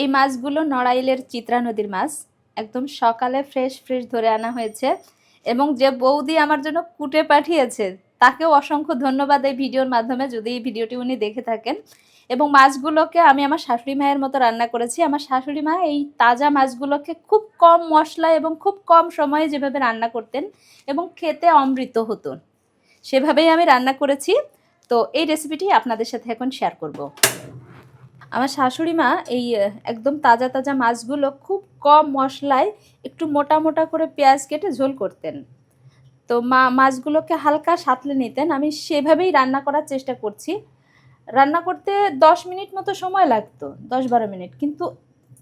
এই মাছগুলো নড়াইলের চিত্রা নদীর মাছ। একদম সকালে ফ্রেশ ফ্রেশ ধরে আনা হয়েছে। এবং যে বৌদি আমার জন্য কুটে পাঠিয়েছে, তাকেও অসংখ্য ধন্যবাদ এই ভিডিওর মাধ্যমে যদি এই ভিডিওটি উনি দেখে থাকেন। এবং মাছগুলোকে আমি আমার শাশুড়ি মায়ের মতো রান্না করেছি। আমার শাশুড়ি মা এই তাজা মাছগুলোকে খুব কম মশলা এবং খুব কম সময়ে যেভাবে রান্না করতেন এবং খেতে অমৃত হতো, সেভাবেই আমি রান্না করেছি। তো এই রেসিপিটি আপনাদের সাথে এখন শেয়ার করব। আমার শাশুড়ি মা এই একদম তাজা তাজা মাছগুলো খুব কম মশলায় একটু মোটা মোটা করে পেঁয়াজ কেটে ঝোল করতেন। তো মা, মাছগুলোকে হালকা সাঁতলে নিতেন। আমি সেভাবেই রান্না করার চেষ্টা করছি। রান্না করতে দশ মিনিট মতো সময় লাগতো, দশ বারো মিনিট। কিন্তু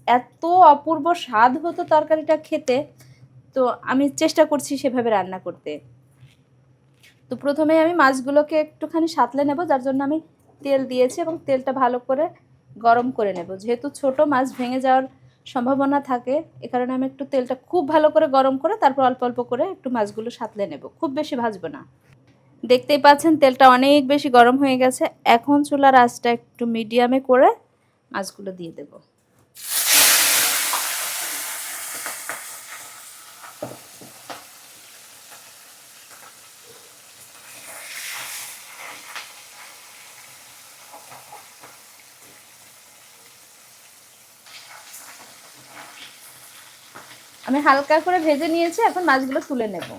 এত অপূর্ব স্বাদ হতো তরকারিটা খেতে, তো আমি চেষ্টা করছি সেভাবে রান্না করতে। তো প্রথমে আমি মাছগুলোকে একটুখানি সাঁতলে নেব, যার জন্য আমি তেল দিয়েছি এবং তেলটা ভালো করে গরম করে নেব। যেহেতু ছোট মাছ ভেঙে যাওয়ার সম্ভাবনা থাকে, এ কারণে আমি একটু তেলটা খুব ভালো করে গরম করে তারপর অল্প অল্প করে একটু মাছগুলো সাঁতলে নেব। খুব বেশি ভাজবো না। দেখতেই পাচ্ছেন তেলটা অনেক বেশি গরম হয়ে গেছে। এখন চুলার আঁচটা একটু মিডিয়ামে করে মাছগুলো দিয়ে দেব। আমি হালকা করে ভেজে নিয়েছি, এখন মাছগুলো তুলে নেব।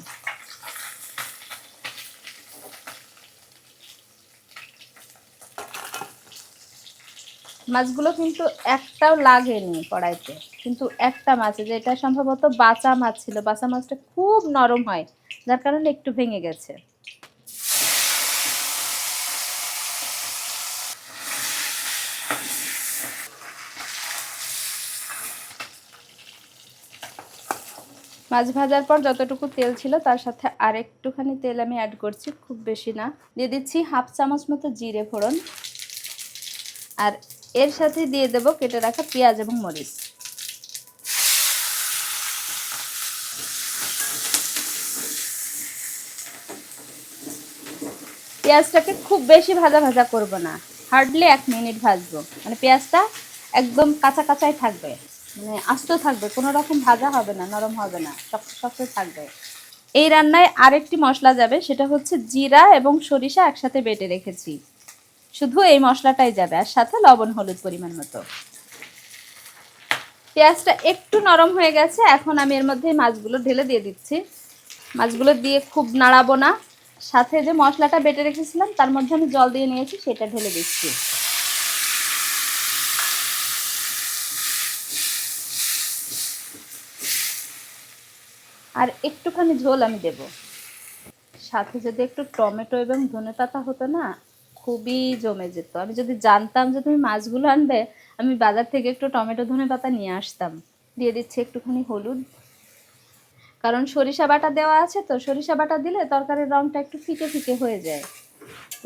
মাছগুলো কিন্তু একটাও লাগেনি কড়াইতে, কিন্তু একটা মাছ যেটা সম্ভবত বাঁচা মাছ ছিল। বাঁচা মাছটা খুব নরম হয়, যার কারণে একটু ভেঙে গেছে। মাছ ভাজার পর যতটুকু তেল ছিল, তার সাথে আরেকটুখানি তেল আমি অ্যাড করছি, খুব বেশি না। দিয়ে দিচ্ছি হাফ চামচ মতো জিরে ফোড়ন। আর এর সাথে দিয়ে দেব কেটে রাখা পেঁয়াজ এবং মরিচ। পেঁয়াজটাকে খুব বেশি ভাজা ভাজা করব না। হার্ডলি এক মিনিট ভাজবো। মানে পেঁয়াজটা একদম কাঁচা কাঁচাই থাকবে। মানে আস্ত থাকবে, কোনো রকম ভাজা হবে না, নরম হবে না, শক্ত শক্ত থাকবে। এই রান্নায় আরেকটি মশলা যাবে, সেটা হচ্ছে জিরা এবং সরিষা একসাথে বেটে রেখেছি। শুধু এই মশলাটাই যাবে, আর সাথে লবণ, হলুদ পরিমাণ মতো। পেঁয়াজটা একটু নরম হয়ে গেছে, এখন আমি এর মধ্যে মাছগুলো ঢেলে দিয়ে দিচ্ছি। মাছগুলো দিয়ে খুব নাড়াবো না। সাথে যে মশলাটা বেটে রেখেছিলাম, তার মধ্যে আমি জল দিয়ে নিয়েছি, সেটা ঢেলে দিচ্ছি। আর একটুখানি ঝোল আমি দেব। সাথে যদি একটু টমেটো এবং ধনেপাতা হতো না, খুবই জমে যেত। আমি যদি জানতাম যে তুমি মাছগুলো আনবে, আমি বাজার থেকে একটু টমেটো ধনেপাতা নিয়ে আসতাম। দিয়ে দিচ্ছি একটুখানি হলুদ। কারণ সরিষা বাটা দেওয়া আছে তো, সরিষা বাটা দিলে তরকারির রঙটা একটু ফিকে ফিকে হয়ে যায়।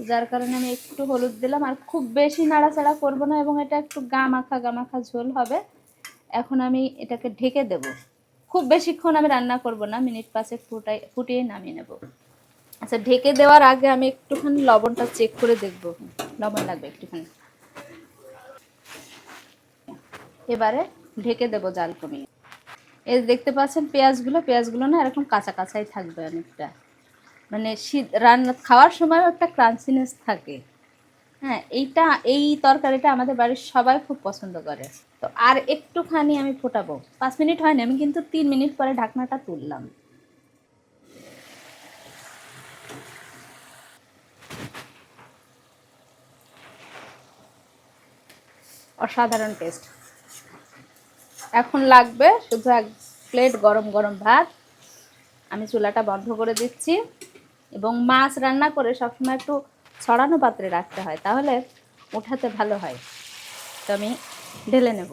যার কারণে আমি একটু হলুদ দিলাম। আর খুব বেশি নাড়াচাড়া করব না এবং এটা একটু গা মাখা গা মাখা ঝোল হবে। এখন আমি এটাকে ঢেকে দেব। খুব বেশিক্ষণ আমি রান্না করব না, মিনিট পাঁচে ফুটাই, ফুটিয়ে নামিয়ে নেব। আচ্ছা ঢেকে দেওয়ার আগে আমি একটুখানি লবণটা চেক করে দেখব। লবণ লাগবে একটুখানি। এবারে ঢেকে দেব জাল কমিয়ে। এই দেখতে পাচ্ছেন পেঁয়াজগুলো পেঁয়াজগুলো না এরকম কাঁচা কাঁচাই থাকবে অনেকটা। মানে শীত, রান্না, খাওয়ার সময় একটা ক্রাঞ্চিনেস থাকে। হ্যাঁ এইটা, এই তরকারিটা আমাদের বাড়ির সবাই খুব পছন্দ করে। তো আর একটুখানি আমি ফোটাবো। পাঁচ মিনিট হয়নি, আমি কিন্তু তিন মিনিট পরে ঢাকনাটা তুললাম। অসাধারণ টেস্ট এখন লাগবে শুধু এক প্লেট গরম গরম ভাত। আমি চুলাটা বন্ধ করে দিচ্ছি। এবং মাছ রান্না করে সবসময় একটু ছড়ানো পাত্রে রাখতে হয় তাহলে ওঠাতে ভালো হয়। তো আমি ঢেলে নেব।